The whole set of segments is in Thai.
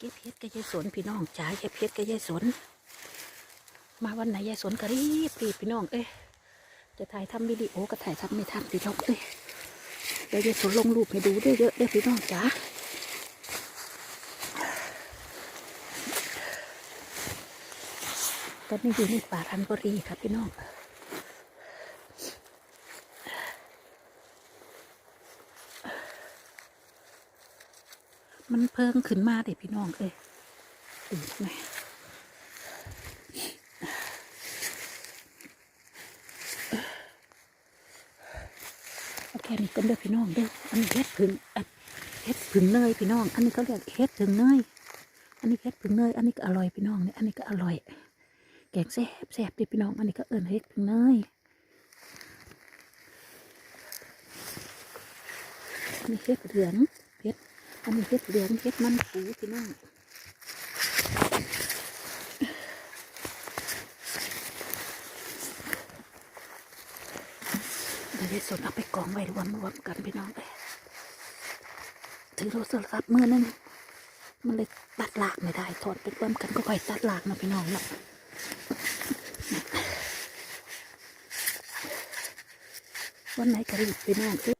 เก็บเฮ็ดกับยายสนพี่น้องจ๋าเก็บเฮ็ดกับยายสนมาวันไหนยายสนก็รีบรีบพี่น้องเอ้ยจะถ่ายทำวิดีโอก็ถ่ายทำไม่ทันพี่น้องเอ้ยเดี๋ยวยายสนลงรูปให้ดูด้วยเยอะเด้อพี่น้องจ๋าตอนนี้อยู่ในป่าทันบุรีครับพี่น้อง มันเพิ่งขึ้นมาเด็พี่น้องเอ้ยดูไหมโอเคนี่ก็เด้อพี่น้องเด้ออันนี้เฮ็ดผึ่งเฮ็ดผึ่งเนยพี่น้อง อันนี้เขาเรียกเฮ็ดผึ่งเนยอันนี้เฮ็ดผึ่งเนยอันนี้ก็อร่อยพี่น้องเนี่ยอันนี้ก็อร่อยแกงแซ่บแซ่บดิพี่น้อง อันนี้ก็เอิญเฮ็ดผึ่งเนยอันนี้เฮ็ดเหลือง อันนี้เฮ็ดเหลืองเฮ็ดมันปูพี่น้องเดี๋ยวจะสนเอาไปกองไว้รวมรวมกันพี่น้องเลยถือโทรศัพท์มือนึงมันเลยตัดหลากไม่ได้ถอดไปรวมกันก็ค่อยตัดหลากนะพี่น้องเนาะวันไหนกระดิบพี่น้อง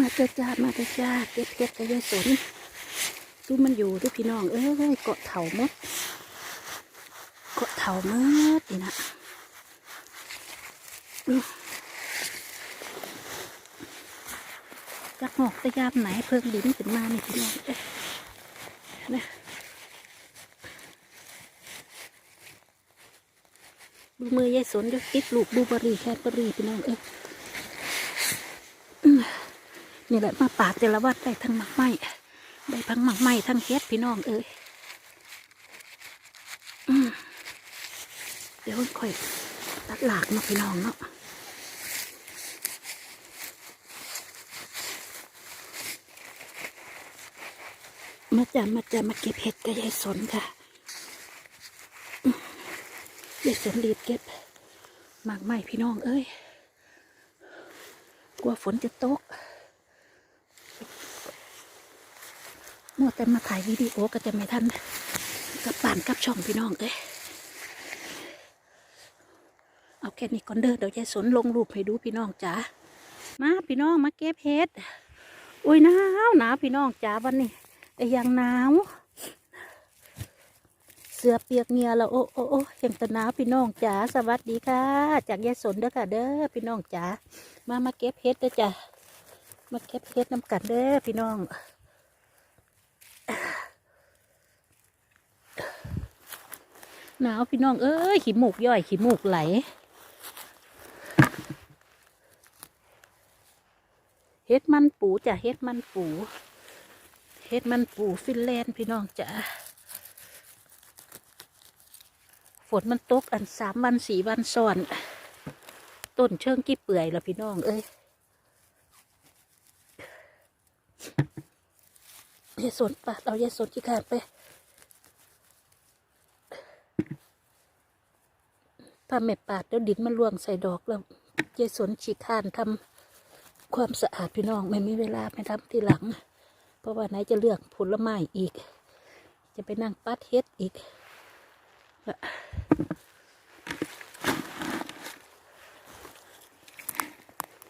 มาเจ้าจ้ามาเจ้าจ้าเก็บเก็บกระยายสนดูมันอยู่ด้วยพี่น้อง เอ้ยเกาะเถามดเกาะเถามดนี่นะดูจักหอกตะยามไหนเพิ่งลิ้นขึ้นมานี่พี่น้องเอ้ยนะดูมือยายสนดูติดลูกดูบรีแคดบรีพี่น้องเอ้ย นี่แหละมาป่าแต่ละวัดได้ทั้งหมักไหม้ได้ทั้งหมักไหม้ทั้งเฮ็ดพี่น้องเอ้ยเดี๋ยวค่อยตัดหลากเนาพี่น้องเนาะมาจะมาจะมาเก็บเห็ดกับยายสนค่ะยายสนรีบเก็บหมากไหม้พี่น้องเอ้ย กลัวฝนจะตก มัวแต่มาถ่ายวิดีโอก็จะไม่ทันกับป่านกับช่องพี่น้องเอ้ยเอาแค่นี้ก่อนเด้อเดี๋ยวยายสนลงรูปให้ดูพี่น้องจ๋ามาพี่น้องมาเก็บเห็ดอุ้ยหนาวหนาวพี่น้องจ๋าวันนี้แต่ยังหนาวเสือเปียกเงียแล้วโอ้โอ้โอ้ยังตะหนาวพี่น้องจ๋าสวัสดีค่ะ จากยายสนเด้อค่ะเด้อพี่น้องจ๋ามามาเก็บเห็ดเด้อจ้ะมาเก็บเห็ดน้ำกันเด้อพี่น้อง หนาวพี่น้องเอ้ยขี้มูกย่อยขี้มูกไหล เฮ็ดมันปูจ้ะเฮ็ดมันปู เฮ็ดมันปูฟินแลนด์พี่น้องจ้ะฝนมันตกอันสามวันสี่วันซ้อน ต้นเชิงกี่เปื่อยละพี่น้องเอ้ยยายสนปะเรายายสนที่ขาดไป ถ้าไม่ปาดแล้วดินมันล่วงใส่ดอกแล้วยายสนฉีกข้านทำความสะอาดพี่น้องไม่มีเวลาไปทำทีหลัง เพราะว่าไหนจะเลือกผลไม้อีก จะไปนั่งปัดเฮ็ดอีก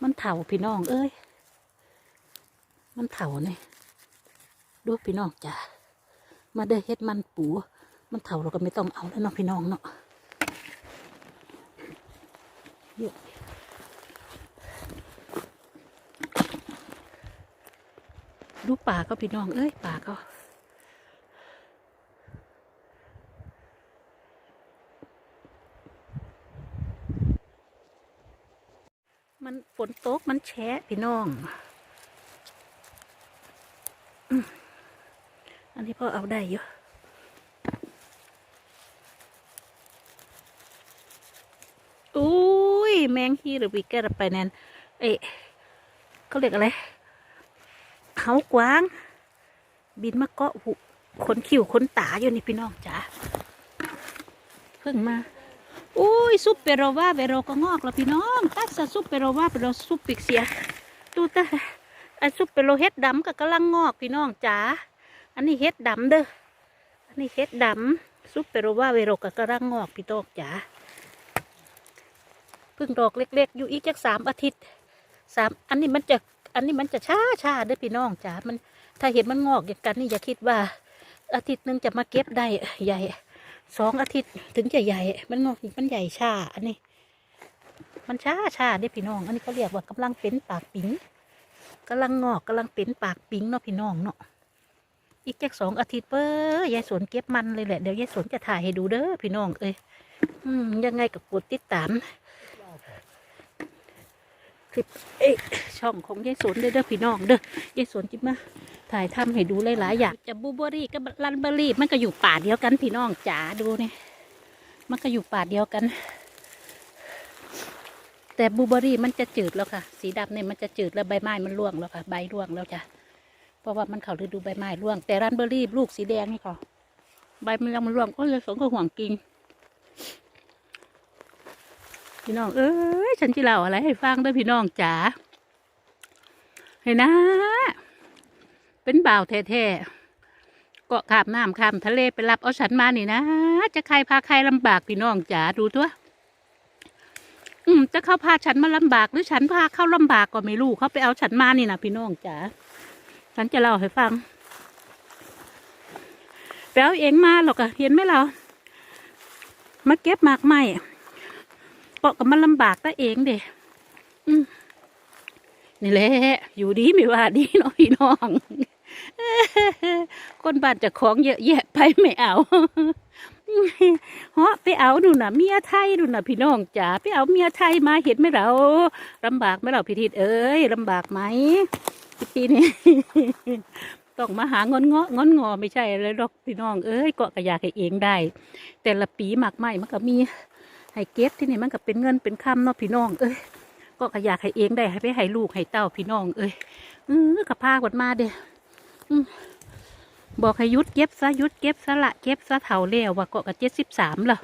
มันเถาพี่น้อง เอ้ย มันเถาเนี่ยดูพี่น้องจ้ะมาเด้เฮ็ดมันปู มันเถาเราก็ไม่ต้องเอาแล้วเนาะพี่น้องเนาะ เยอะดูป่าก็พี่น้อง เอ้ยป่าก็มันฝนตกมันแฉะพี่น้อง อันนี้พ่อเอาได้อยู่อุ้ย แมงฮีหรือวีแกระไปแนนเอ๊ะเขาเรียกอะไรเขากวาง บินมาเกาะหูขนคิ้วขนตาอยู่นี่พี่น้องจ๋าเพิ่งมาอุ้ยซุปเปโรวาเปโรก็งอกแล้วพี่น้องตัดซะซุปเปโรวาเปโรซุปปิกเสียดูตาไอซุปเปโรเฮ็ดดำก็กำลังงอกพี่น้องจ๋าอันนี้เฮ็ดดำเด้ออันนี้เฮ็ดดำซุปเปโรว่าเวโรกะกระรังงอกพี่โตกจ๋า พิ่งดอกเล็ก ๆ อยู่อีกจักสามอาทิตย์สามอันนี้มันจะอันนี้มันจะช้าช้าด้อพี่น้องจ๋ามันถ้าเห็นมันงอกอย่างกันนี่อย่าคิดว่า อาทิตย์หนึงจะมาเก็บได้ใหญ่สองอาทิตย์ถึงจะใหญ่ มันงอกมันใหญ่ช้าอันนี้ มันช้าช้าด้อพี่น้อง อันนี้เขาเรียกว่ากำลังเป็นปากปิงกำลังงอกกำลังเป็นปากปิงเนาะพี่น้องเนาะอีกจักสองอาทิตย์เป้ยายสวนเก็บมันเลยแหละเดี๋ยวยายสวนจะถ่ายให้ดูเด้อพี่น้องเอ้ยอืมยังไงกับกดติดตาม คลิปเอ้ยช่องของยายสนเด้อเด้อพี่น้องเด้อยายสนจิมาถ่ายทำให้ดูหลายๆอย่างจะบูเบอรี่กับลันเบอรี่ มันก็อยู่ป่าเดียวกันพี่น้องจ๋าดูเนี่ยมันก็อยู่ป่าเดียวกัน แต่บูเบอรี่มันจะจืดแล้วค่ะ สีดำเนี่ยมันจะจืดแล้วใบไม้มันร่วงแล้วค่ะ ใบร่วงแล้วจ้ะเพราะว่ามันเขาฤดูใบไม้ร่วง แต่รันเบอร์รี่ลูกสีแดงนี่ค่ะใบมันยังมันร่วงก็เลยสงก็ห่วงกิน พี่น้อง เอ้ย ฉันจะเล่าอะไรให้ฟังด้วยพี่น้องจ๋าเห็นนะ เป็นบ่าวแท้ๆเกาะขามน้ำขามทะเลไปรับเอาฉันมานี่นะ จะใครพาใครลำบากพี่น้องจ๋าดูตัว อืม จะเขาพาฉันมาลำบากหรือฉันพาเข้าลำบากก็ไม่รู้เขาไปเอาฉันมานี่นะพี่น้องจ๋า ฉันจะเล่าให้ฟังแปลเองมาหรอกอะเห็นไหมเรา มาเก็บหมากไหม เกาะกับมันลำบากตัวเองเด็นี่แหละ อยู่ดีไม่ว่าดีเนาะพี่น้องคนบ้านจะของเยอะแยะไปไม่เอาเฮาะไปเอาดูนะเมียไทยดูนะพี่น้องจ๋าไปเอาเมียไทยมาเห็นไหมเราลำบากไหมเราพิธีเอ้ยลำบากไหมปีนี้ต้องมาหางอนเงาะงอนงอไม่ใช่เลยหรอกพี่น้องเอ้ยเกาะกระยากให้เองได้ แต่ละปีหมากไม้มันก็มี ให้เก็บที่นี่มันก็เป็นเงินเป็นคำเนาะพี่น้อง เอ้ยก็กระยากให้เองได้ให้ไปให้ลูกให้เต้าพี่น้อง เอ้ยเออกระพาขวดมาเด้อบอกให้ยุดเก็บซะยุดเก็บซะละเก็บซะเท่าแล้วว่าเกาะกับเจ็ดสิบสามละ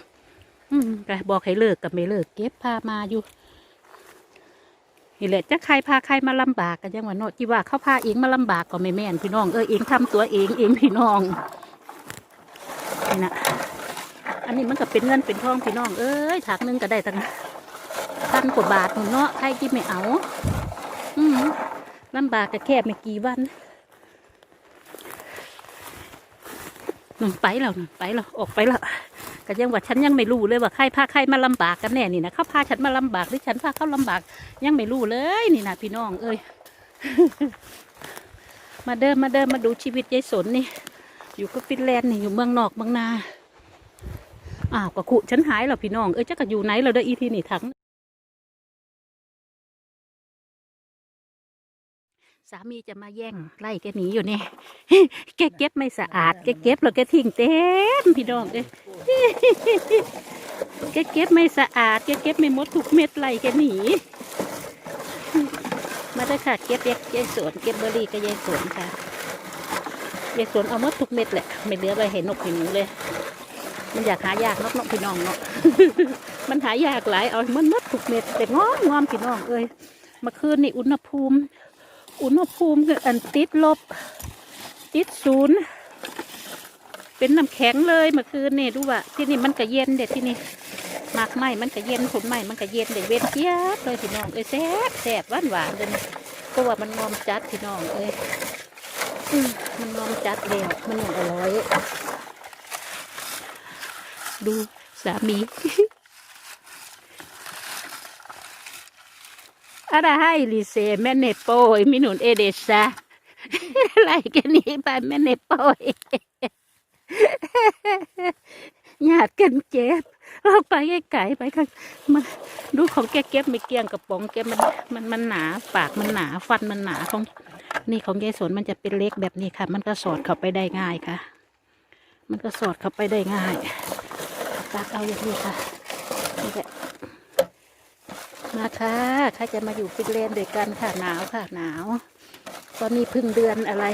อืมก็บอกให้เลิกกับไม่เลิกเก็บพามาอยู่นี่แหละจะใครพาใครมาลำบากกันยังว่าเนาะที่ว่าเขาพาเองมาลำบากก็ไม่แม่นพี่น้องเออเองทำตัวเองเองพี่น้องนี่นะ อันนี้มันก็เป็นเงินเป็นทองพี่น้อง เอ้ยถากหนึงก็ได้ตั้งพันกว่าบาทหนูเนาะใครที่ไม่เอา อืมลำบากก็แค่ไม่กี่วันหนูไปแล้วหนูไปแล้วออกไปแล้วก็ยังว่าฉันยังไม่รู้เลยว่าใครพาใครมาลำบากกันแน่นี่นะเขาพาฉันมาลำบากหรือฉันพาเขาลำบากยังไม่รู้เลยนี่นะพี่น้อง เอ้ยมาเดินมาเดินมาดูชีวิตยายสนนี่ อยู่กับฟินแลนด์นี่อยู่เมืองนอกเมืองนา อ้าวก็คุฉันหายแล้วพี่น้อง เอ้ยจะก็อยู่ไหนเราได้อีทีนี่ทั้งสามีจะมาแย่งไล่แกหนีอยู่เนี่ยแกเก็บไม่สะอาดแกเก็บแล้วแกทิ้งเต็มพี่น้องเอ้ยแกเก็บไม่สะอาดแกเก็บไม่หมดทุกเม็ดไล่แกหนีมาเด้อค่ะเก็บยายสวนเก็บเบอร์รี่ก็ยายสวนค่ะยายสวนเอาหมดทุกเม็ดแหละไม่เหลือไว้เห็นนกเห็นหนูเลย มันอยากหายากนกนกพี่น้องเนาะมันหายากหลายเอามันหมดทุกเม็ดแต่งอมงอมพี่น้องเอ้ยมื่อคืนนี่อุณหภูมิ อุณหภูมิคืออันติดลบ ติดศูนย์เป็นน้ำแข็งเลยเมื่อคืนนี่ดูว่าที่นี่มันก็เย็นเด็ดที่นี่หมากไหมมันก็เย็นผลไหมมันก็เย็นเด็ดเวนเจี๊ยบเลยพี่น้องเอ้ยแซ่บแซ่บหวานหวานเลยนะเพราะว่ามันงอมจัดพี่น้องเอ้ยมันงอมจัดแล้วมันยังอร่อย ดูสามีอะไรให้ลิเซแม่เนปโปยมินุนเอเดซาอะไรกันนี้ไปแม่เนปโปยหยาดกันเจ็บเราไปไกลๆไปข้างมาดูของแกเก็บไม่เกลี้ยงกระป๋องแกมันมันมันหนาปากมันหนาฟันมันหนาของนี่ของยายสนมันจะเป็นเล็กแบบนี้ค่ะ มันก็สอดเข้าไปได้ง่ายค่ะ มันก็สอดเข้าไปได้ง่าย ตักเอาอย่างนี้ค่ะนี่แหละมาค่ะใครจะมาอยู่ฟินแลนด์ด้วยกันค่ะหนาวค่ะหนาวตอนนี้พึ่งเดือนอะไร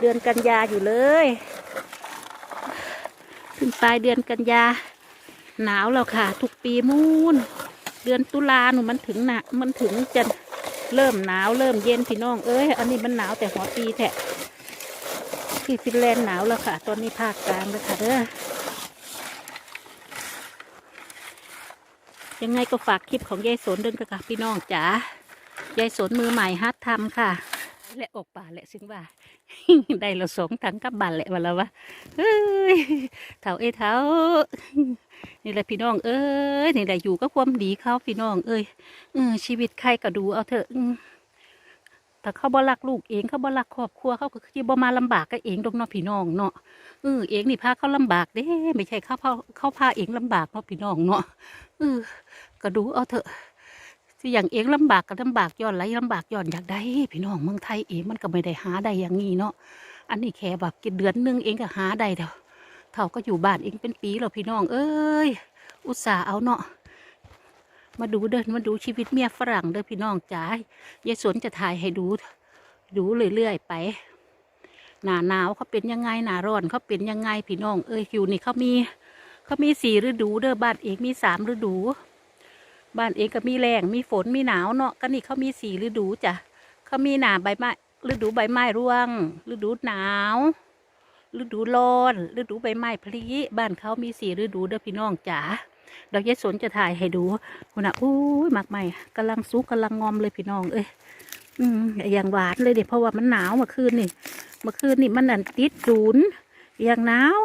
เดือนกันยาอยู่เลยเพึ่งปลายเดือนกันยาหนาวแล้วค่ะ ทุกปีมูนเดือนตุลาหนูมันถึงหนะมันถึงจะเริ่มหนาวเริ่มเย็นพี่น้องเอ้ยอันนี้มันหนาวแต่หัวปีแท้ที่ฟินแลนด์หนาวแล้วค่ะ ตอนนี้ภาคกลางแล้วค่ะเด้อ ยังไงก็ฝากคลิปของยายสนเด้วยค่ะพี่น้องจ๋ายายสนมือใหม่ฮัดทำค่ะ และออกป่าแหละซึ่งว่า ได้เราสองถังกับบันแหละวันละวะเฮ้ยเท่าเอ้ยเท่านี่แหละพี่น้องเอ้ยนี่แหละอยู่ก็ความดีเขาพี่น้องเอ้ยอชีวิตใครก็ดูเอาเถอะ อืมแต่เขาบ่รักลูกเองเขาบ่รักครอบครัวเขาก็คือบ่มาลำบากกับเองดอกเนาะพี่น้องเนาะเออเองนี่พาเขาลำบากเด้ไม่ใช่เขาพาเขาพาเองลำบากเนาะพี่น้องเนาะเออก็ดูเอาเถอะที่อย่างเองลำบากก็ลำบากย้อนไหลลำบากย้อนอยากได้พี่น้องเมืองไทยเองมันก็ไม่ได้หาได้อย่างนี้เนาะอันนี้แค่แบบกินเดือนหนึงเองก็หาได้เดียวเท่าก็อยู่บ้านเองเป็นปีแล้วพี่น้อง เอ้ยอุตส่าห์เอาเนาะ มาดูเดินมาดูชีวิตเมียฝรั่งเด้อพี่น้องจ๋ายายสนจะถ่ายให้ดู ดูเรื่อยๆไป หนาหนาวเขาเป็นยังไงหนาร้อนเขาเป็นยังไงพี่น้อง เอ้ยอยู่นี่เขามีเขามีสี่ฤดูเด้อบ้านเอกมีสามฤดู บ้านเอกก็มีแรงมีฝนมีหนาวเนาะก็นี่เขามีสี่ฤดูจ้ะเขามีหนาใบไม้ฤดูใบไม้ร่วง ฤดูหนาวฤดูร้อนฤดูใบไม้ผลิบ้านเขามีสี่ฤดูเด้อพี่น้องจ๋า เดี๋ยวยายสนจะถ่ายให้ดูคุณอะอู้ยหมากใหม่กำลังสุกกำลังงอมเลยพี่น้องเอ้ยอืมอย่างหวานเลยเด็เพราะว่ามันหนาวเมื่อคืนนี่เมื่อคืนนี่มันอันติดศูนย์อย่างหนาว